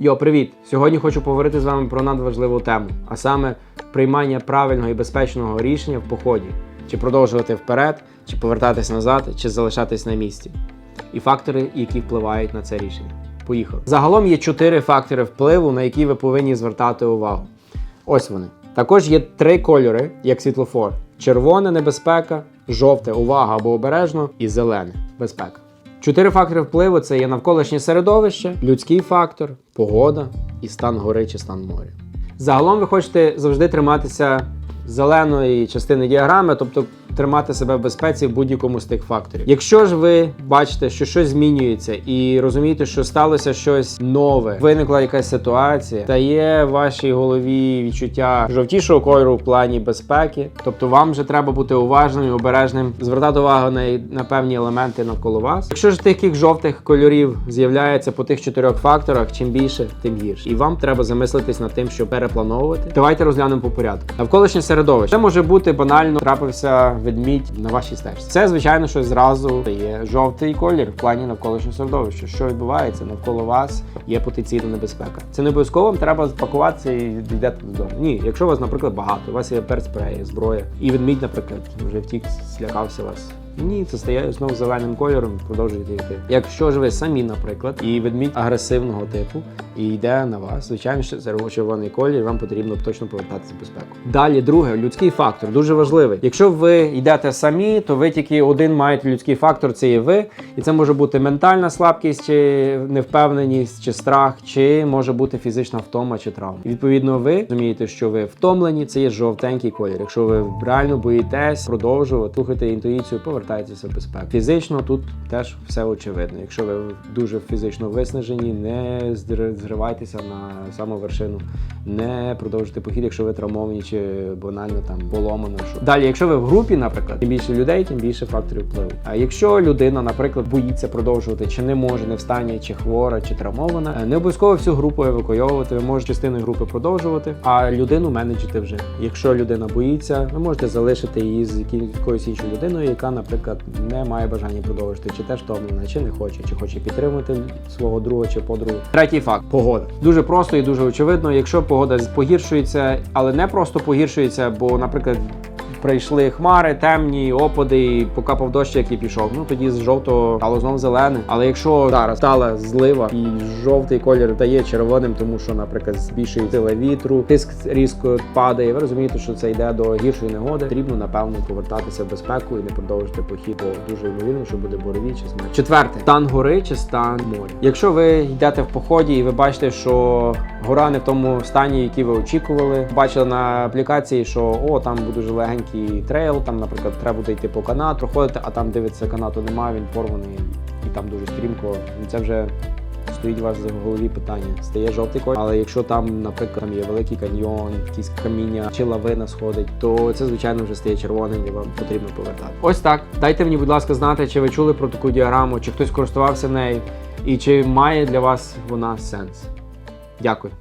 Йо, привіт! Сьогодні хочу поговорити з вами про надважливу тему, а саме приймання правильного і безпечного рішення в поході, чи продовжувати вперед, чи повертатись назад, чи залишатись на місці. І фактори, які впливають на це рішення. Поїхали. Загалом є чотири фактори впливу, на які ви повинні звертати увагу. Ось вони. Також є три кольори, як світлофор: червоне небезпека, жовте увага або обережно, і зелене безпека. Чотири фактори впливу це є навколишнє середовище, людський фактор, погода і стан гори чи стан моря. Загалом ви хочете завжди триматися зеленої частини діаграми, тобто тримати себе в безпеці в будь-якому з тих факторів. Якщо ж ви бачите, що щось змінюється, і розумієте, що сталося щось нове, виникла якась ситуація, та є в вашій голові відчуття жовтішого кольору в плані безпеки, тобто вам вже треба бути уважним і обережним, звертати увагу на, на певні елементи навколо вас. Якщо ж таких жовтих кольорів з'являється по тих чотирьох факторах, чим більше, тим гірше. І вам треба замислитись над тим, щоб переплановувати. Давайте розглянемо по порядку. Навколишнє середовище. Це може бути банально трапився ведмідь на вашій стежці. Це звичайно, що зразу є жовтий колір в плані навколишнього середовища. Що відбувається навколо вас, є потенційна небезпека. Це не обов'язково треба спакуватися і йдете додому. Ні, якщо у вас, наприклад, багато, у вас є перцпреї, зброя, і ведмідь, наприклад, вже втік, злякався вас. Ні, це стає знову зеленим кольором, продовжуєте йти. Якщо ж ви самі, наприклад, і ведмідь агресивного типу і йде на вас, звичайно, що це червоний колір, вам потрібно точно повертатися в безпеку. Далі, друге, людський фактор дуже важливий. Якщо ви йдете самі, то ви тільки один маєте людський фактор, це є ви, і це може бути ментальна слабкість, чи невпевненість, чи страх, чи може бути фізична втома чи травма. І відповідно, ви розумієте, що ви втомлені, це є жовтенький колір. Якщо ви реально боїтесь продовжувати, слухайте інтуїцію, повертайтеся в безпеку. Фізично тут теж все очевидно. Якщо ви дуже фізично виснажені, не зривайтеся на саму вершину, не продовжуйте похід, якщо ви травмовані чи банально там поломано. Що далі, якщо ви в групі, наприклад, тим більше людей, тим більше факторів впливу. А якщо людина, наприклад, боїться продовжувати, чи не може, не встане, чи хвора, чи травмована, е, не обов'язково всю групу евакуйовувати. Ви можете частиною групи продовжувати, а людину менеджити вже. Якщо людина боїться, ви можете залишити її з якоюсь іншою людиною, яка, наприклад, не має бажання продовжити, чи теж втомлена, чи не хоче, чи хоче підтримати свого друга чи подругу. Третій факт погода. Дуже просто і дуже очевидно. Якщо погода погіршується, але не просто погіршується, бо, наприклад. Прийшли хмари, темні, опади, і покапав дощ, який пішов. Ну тоді з жовтого стало знов зелене. Але якщо зараз стала злива і жовтий колір дає червоним, тому що, наприклад, збільшує сила вітру, тиск різко падає. Ви розумієте, що це йде до гіршої негоди. Потрібно напевно повертатися в безпеку і не продовжити похід, бо дуже ймовірно, що буде буревій чи смерть. Четверте стан гори чи стан моря. Якщо ви йдете в поході і ви бачите, що гора не в тому стані, який ви очікували, бачили на аплікації, що о, там буде дуже легенький трейл, там, наприклад, треба буде йти по канату, проходити, а там дивиться, канату немає, він порваний і там дуже стрімко. Це вже стоїть у вас в голові питання. Стає жовтий колір, але якщо там, наприклад, там є великий каньйон, якісь каміння чи лавина сходить, то це звичайно вже стає червоним і вам потрібно повертати. Ось так. Дайте мені, будь ласка, знати, чи ви чули про таку діаграму, чи хтось користувався нею, і чи має для вас вона сенс. Дякую.